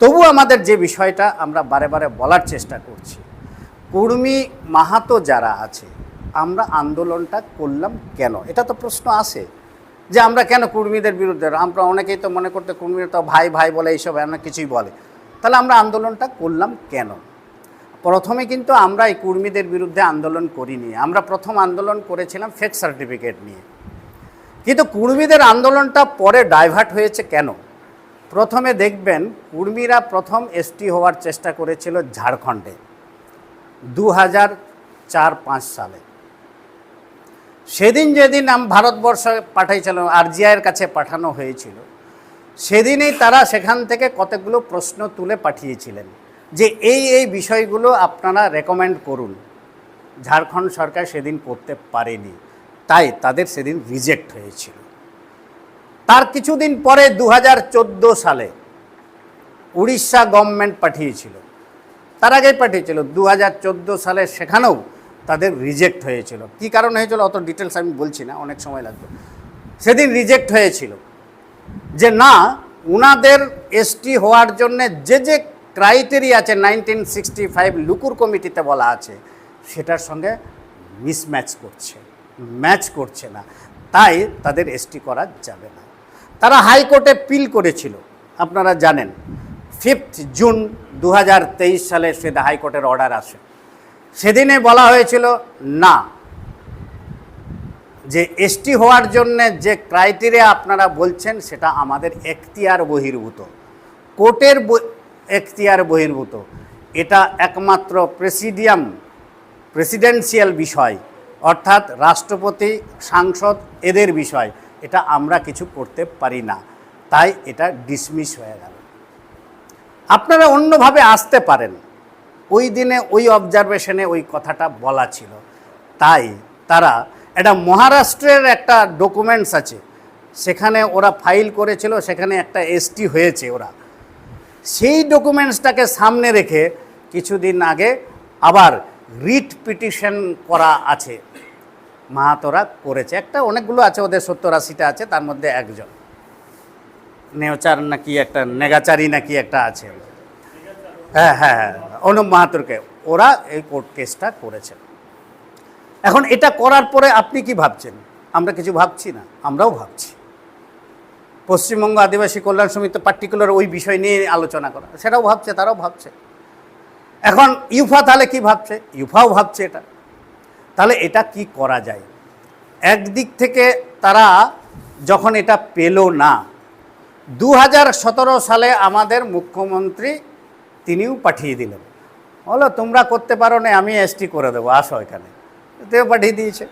তবু আমাদের যে বিষয়টা আমরা বারে বারে বলার চেষ্টা করছি, কুর্মী মাহাতো যারা আছে, আমরা আন্দোলনটা করলাম কেন? এটা তো প্রশ্ন আসে যে আমরা কেন কুর্মীদের বিরুদ্ধে, আমরা অনেকেই তো মনে করতে কুর্মীরা তো ভাই ভাই বলে এইসব অনেক কিছুই বলে। তাহলে আমরা আন্দোলনটা করলাম কেন? প্রথমে কিন্তু আমরা এই কুর্মীদের বিরুদ্ধে আন্দোলন করিনি, আমরা প্রথম আন্দোলন করেছিলাম ফেক সার্টিফিকেট নিয়ে। কিন্তু কুর্মীদের আন্দোলনটা পরে ডাইভার্ট হয়েছে কেন? প্রথমে দেখবেন কুর্মীরা প্রথম এসটি হওয়ার চেষ্টা করেছিল ঝাড়খণ্ডে দু হাজার চার পাঁচ সালে। সেদিন যেদিন আম ভারতবর্ষ পাঠাইছিল, আরজিআইয়ের কাছে পাঠানো হয়েছিল, সেদিনেই তারা সেখান থেকে কতগুলো প্রশ্ন তুলে পাঠিয়েছিলেন যে এই এই বিষয়গুলো আপনারা রেকমেন্ড করুন। ঝাড়খণ্ড সরকার সেদিন করতে পারেনি, তাই তাদের সেদিন রিজেক্ট হয়েছিল। তার কিছুদিন পরে দু হাজার চোদ্দ সালে উড়িষ্যা গভর্নমেন্ট পাঠিয়েছিল। তার আগেই পাঠিয়েছিল। দু হাজার চোদ্দ সালে সেখানেও তাদের রিজেক্ট হয়েছিল। কি কারণ হয়েছিল? অত ডিটেলস আমি বলছি না, অনেক সময় লাগবে। সেদিন রিজেক্ট হয়েছিল যে না, উনাদের এসটি হওয়ার জন্য যে যে ক্রাইটেরিয়া আছে নাইনটিন সিক্সটি ফাইভ লুকুর কমিটিতে বলা আছে, সেটার সঙ্গে মিসম্যাচ করছে। ম্যাচ করছে না। তাই তাদের এসটি করা যাবে না। তারা হাইকোর্টে পিল করেছিল, আপনারা জানেন। ফিফথ জুন দু হাজার তেইশ সালে সেটা হাইকোর্টের অর্ডার আসে। সেদিনে বলা হয়েছিল, না। যে এসটি হওয়ার জন্য যে ক্রাইটেরিয়া আপনারা বলছেন, সেটা আমাদের এখতিয়ার বহির্ভূত। কোর্টের এখতিয়ার বহির্ভূত। এটা একমাত্র প্রেসিডিয়াম, প্রেসিডেন্সিয়াল বিষয়, অর্থাৎ রাষ্ট্রপতি, সাংসদ, এদের বিষয়। এটা আমরা কিছু করতে পারি না। তাই এটা ডিসমিস হয়ে গেল। আপনারা অন্যভাবে আসতে পারেন। ওই দিনে, ওই অবজারভেশনে ওই কথাটা বলা ছিল। তাই তারা, এটা মহারাষ্ট্রের একটা ডকুমেন্টস আছে। সেখানে ওরা ফাইল করেছিল, সেখানে একটা এসটি হয়েছে ওরা। সেই ডকুমেন্টসটাকে সামনে রেখে কিছুদিন আগে আবার রিট পিটিশন করা আছে। মাহাতোরা করেছে। একটা অনেকগুলো আছে, ওদের সত্তর আশিটা আছে, তার মধ্যে একজন। নেওচার নাকি একটা, নেগাচারি নাকি একটা আছে। হ্যাঁ হ্যাঁ হ্যাঁ অনুপ মাহাতোরকে। ওরা এই কোর্ট কেসটা করেছে। এখন এটা করার পরে আপনি কি ভাবছেন? আমরা কিছু ভাবছি না, আমরাও ভাবছি। পশ্চিমবঙ্গ আদিবাসী কল্যাণ সমিতি পার্টিকুলার ওই বিষয় নিয়ে আলোচনা করা। সেটাও ভাবছে, তারাও ভাবছে। এখন ইউফা তাহলে কি ভাবছে? ইউফাও ভাবছে এটা। তাহলে এটা কি করা যায়? একদিক থেকে তারা যখন এটা পেল না দু হাজার সতেরো সালে আমাদের মুখ্যমন্ত্রী তিনিও পাঠিয়ে দিলেন। বলো, তোমরা করতে পারো না, আমি এসটি করে দেবো, আসো এখানে। তেও পাঠিয়ে দিয়েছে।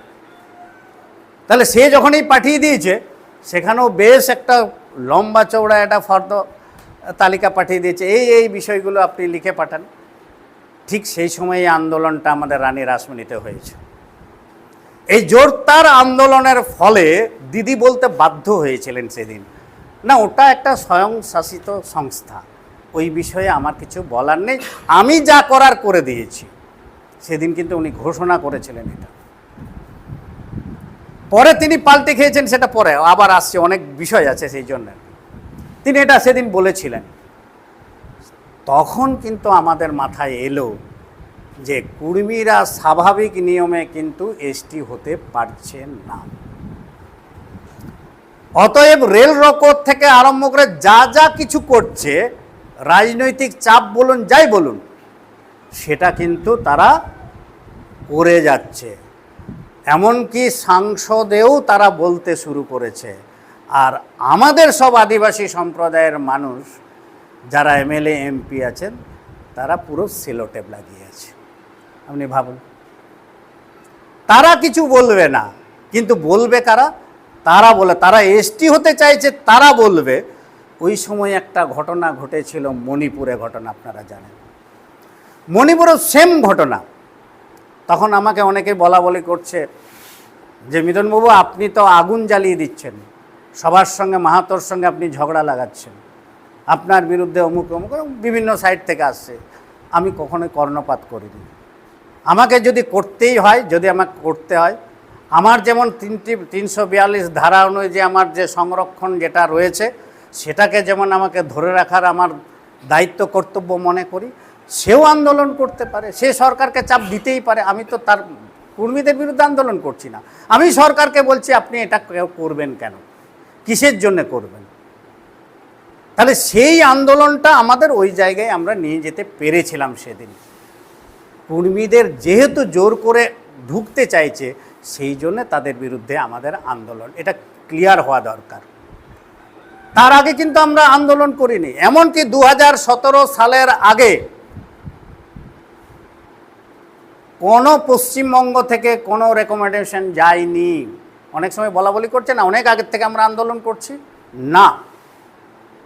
তাহলে সে যখনই পাঠিয়ে দিয়েছে, সেখানেও বেশ একটা লম্বা চৌড়া একটা ফর্দ তালিকা পাঠিয়ে দিয়েছে। এই এই বিষয়গুলো আপনি লিখে পাঠান। ঠিক সেই সময় এই আন্দোলনটা আমাদের রানী রাসমণিতে হয়েছে। এই জোরদার আন্দোলনের ফলে দিদি বলতে বাধ্য হয়েছিলেন সেদিন। না, ওটা একটা স্বয়ংশাসিত সংস্থা। ওই বিষয়ে আমার কিছু বলার নেই। আমি যা করার করে দিয়েছি। সেদিন কিন্তু উনি ঘোষণা করেছিলেন এটা। পরে তিনি পাল্টে খেয়েছেন সেটা পরে। আবার আসছে, অনেক বিষয় আছে সেই জন্য। তিনি এটা সেদিন বলেছিলেন। তখন কিন্তু আমাদের মাথায় এলো যে কুর্মীরা স্বাভাবিক নিয়মে কিন্তু এসটি হতে পারছে না। অতএব রেল রকত থেকে আরম্ভ করে যা যা কিছু করছে, রাজনৈতিক চাপ বলুন, যাই বলুন, সেটা কিন্তু তারা করে যাচ্ছে। এমনকি সাংসদেও তারা বলতে শুরু করেছে। আর আমাদের সব আদিবাসী সম্প্রদায়ের মানুষ, যারা এমএলএ, এমপি আছেন, তারা পুরো সেলোটেপ লাগিয়ে আছে। আপনি ভাবুন। তারা কিছু বলবে না, কিন্তু বলবে কারা? তারা বলে, তারা এসটি হতে চাইছে, তারা বলবে, ওই সময় একটা ঘটনা ঘটেছিল, মণিপুরে ঘটনা, আপনারা জানেন। মণিপুরেও সেম ঘটনা। তখন আমাকে অনেকে বলা বলি করছে যে মিদনবাবু আপনি তো আগুন জ্বালিয়ে দিচ্ছেন। সবার সঙ্গে, মাহাতোর সঙ্গে আপনি ঝগড়া লাগাচ্ছেন। আপনার বিরুদ্ধে অমুক অমুক বিভিন্ন সাইড থেকে আসছে। আমি কখনোই কর্ণপাত করিনি। আমাকে যদি করতেই হয়, যদি আমাকে করতে হয়, আমার যেমন তিনটি, তিনশো বিয়াল্লিশ ধারা অনুযায়ী আমার যে সংরক্ষণ যেটা রয়েছে, সেটাকে যেমন আমাকে ধরে রাখার আমার দায়িত্ব, কর্তব্য মনে করি, সেও আন্দোলন করতে পারে, সে সরকারকে চাপ দিতেই পারে, আমি তো তার কর্মীদের বিরুদ্ধে আন্দোলন করছি না। আমি সরকারকে বলছি, আপনি এটা করবেন কেন? কিসের জন্য করবেন? তাহলে সেই আন্দোলনটা আমাদের ওই জায়গায় আমরা নিয়ে যেতে পেরেছিলাম সেদিন। কর্মীদের যেহেতু জোর করে ঢুকতে চাইছে, সেই জন্য তাদের বিরুদ্ধে আমাদের আন্দোলন। এটা ক্লিয়ার হওয়া দরকার। তার আগে কিন্তু আমরা আন্দোলন করিনি। এমনকি দু হাজার সতেরো সালের আগে কোনো পশ্চিমবঙ্গ থেকে কোনো রেকমেন্ডেশন যায়নি। অনেক সময় বলা বলি করছে না, অনেক আগের থেকে আমরা আন্দোলন করছি। না,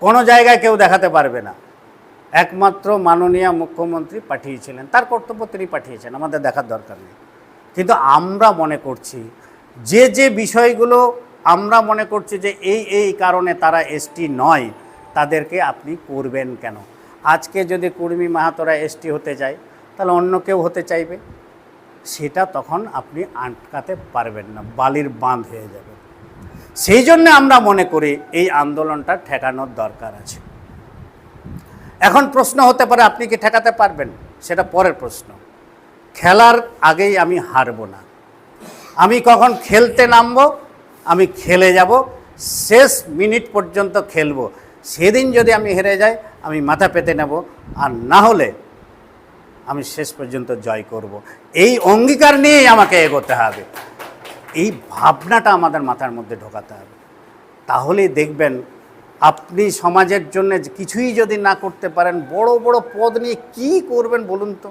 কোনো জায়গায় কেউ দেখাতে পারবে না। একমাত্র মাননীয় মুখ্যমন্ত্রী পাঠিয়েছিলেন। তার কর্তব্য তিনি পাঠিয়েছেন, আমাদের দেখার দরকার নেই। কিন্তু আমরা মনে করছি, যে যে বিষয়গুলো আমরা মনে করছি যে এই এই কারণে তারা এসটি নয়, তাদেরকে আপনি করবেন কেন? আজকে যদি কুর্মী মাহাতোরা এসটি হতে যায়, তাহলে অন্য কেউ হতে চাইবে? সেটা তখন আপনি আটকাতে পারবেন না, বালির বাঁধ হয়ে যাবে। সেই জন্য আমরা মনে করি এই আন্দোলনটা ঠেকানোর দরকার আছে। এখন প্রশ্ন হতে পারে, আপনি কি ঠেকাতে পারবেন? সেটা পরের প্রশ্ন। খেলার আগেই আমি হারবো না। আমি কখন খেলতে নামবো, আমি খেলে যাব, শেষ মিনিট পর্যন্ত খেলব। সেদিন যদি আমি হেরে যাই, আমি মাথা পেতে নেব, আর না হলে আমি শেষ পর্যন্ত জয় করব। এই অঙ্গীকার নিয়েই আমাকে এগোতে হবে। এই ভাবনাটা আমাদের মাথার মধ্যে ঢোকাতে হবে। তাহলেই দেখবেন আপনি সমাজের জন্য কিছুই যদি না করতে পারেন, বড় বড় পদ নিয়ে কি করবেন বলুন তো?